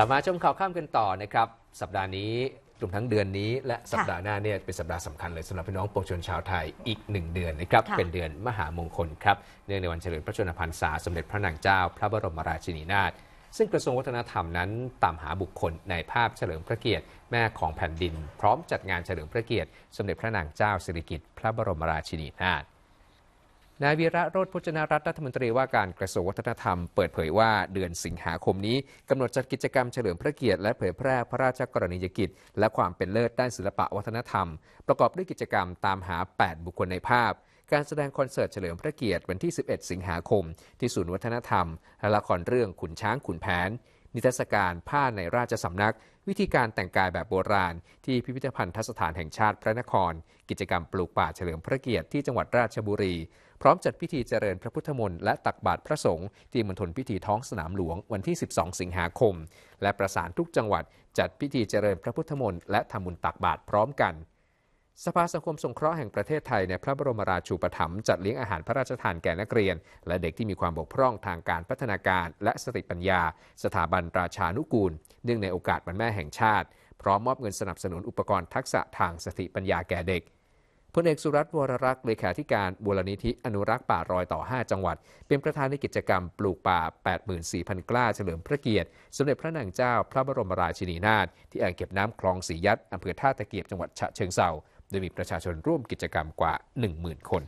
ลับมาชมข่าวข้ามกันต่อนะครับ สัปดาห์นี้รวมทั้งเดือนนี้และสัปดาห์หน้าเนี่ยเป็นสัปดาห์สำคัญเลยสำหรับพี่น้องปวงชนชาวไทยอีกหนึ่งเดือนนะครับค่ะเป็นเดือนมหามงคลครับเนื่องในวันเฉลิมพระชนมพรรษาสมเด็จพระนางเจ้า พระบรมราชินีนาถซึ่งกระทรวงวัฒนธรรมนั้นตามหาบุคคลในภาพเฉลิมพระเกียรติแม่ของแผ่นดิน พร้อมจัดงานเฉลิมพระเกียรติ สมเด็จพระนางเจ้าสิริกิติ์พระบรมราชินีนาถ นายวีระโรธพจนรัตน์รัฐมนตรีว่าการกระทรวงวัฒนธรรมเปิดเผยว่าเดือนสิงหาคมนี้กำหนดจัดกิจกรรมเฉลิมพระเกียรติและเผยแพร่พระราชกรณียกิจ และความเป็นเลิศด้านศิลปะวัฒนธรรม ประกอบด้วยกิจกรรมตามหา 8 บุคคลในภาพ การแสดงคอนเสิร์ตเฉลิมพระเกียรติวันที่ 11 สิงหาคม ที่ศูนย์วัฒนธรรมและละครเรื่องขุนช้างขุนแผน นิทรรศการผ้าในราชสำนัก วิธีการแต่งกายแบบโบราณ ที่พิพิธภัณฑ์ทัศถานแห่งชาติพระนคร กิจกรรมปลูกป่าเฉลิมพระเกียรติที่จังหวัดราชบุรี พร้อมจัดพิธีเจริญพระพุทธมนต์และตักบาตรพระสงฆ์ที่มณฑลพิธีท้องสนามหลวงวันที่ 12 สิงหาคม และประสานทุกจังหวัดจัดพิธีเจริญพระพุทธมนต์และทำบุญตักบาตรพร้อมกัน สภาสังคมสงเคราะห์แห่งประเทศไทยในพระบรมราชูปถัมภ์จัดเลี้ยงอาหารพระราชทานแก่นักเรียน และเด็กที่มีความบกพร่องทางการพัฒนาการ และสติปัญญา สถาบันราชานุกูล เนื่องในโอกาสวันแม่แห่งชาติ พร้อมมอบเงินสนับสนุนอุปกรณ์ทักษะทางสติปัญญาแก่เด็กพลเอกสุรัตน์วรรักษ์เลขาธิการบูรณิธิอนุรักษ์ป่ารอยต่อ 5 จังหวัด เป็นประธานในกิจกรรมปลูกป่า 84,000 กล้าเฉลิมพระเกียรติ สมเด็จพระนางเจ้าพระบรมราชินีนาถที่อ่างเก็บน้ำคลองสียัดอำเภอท่าตะเกียบจังหวัดฉะเชิงเทรา โดยมีประชาชนร่วมกิจกรรมกว่า 10,000 คน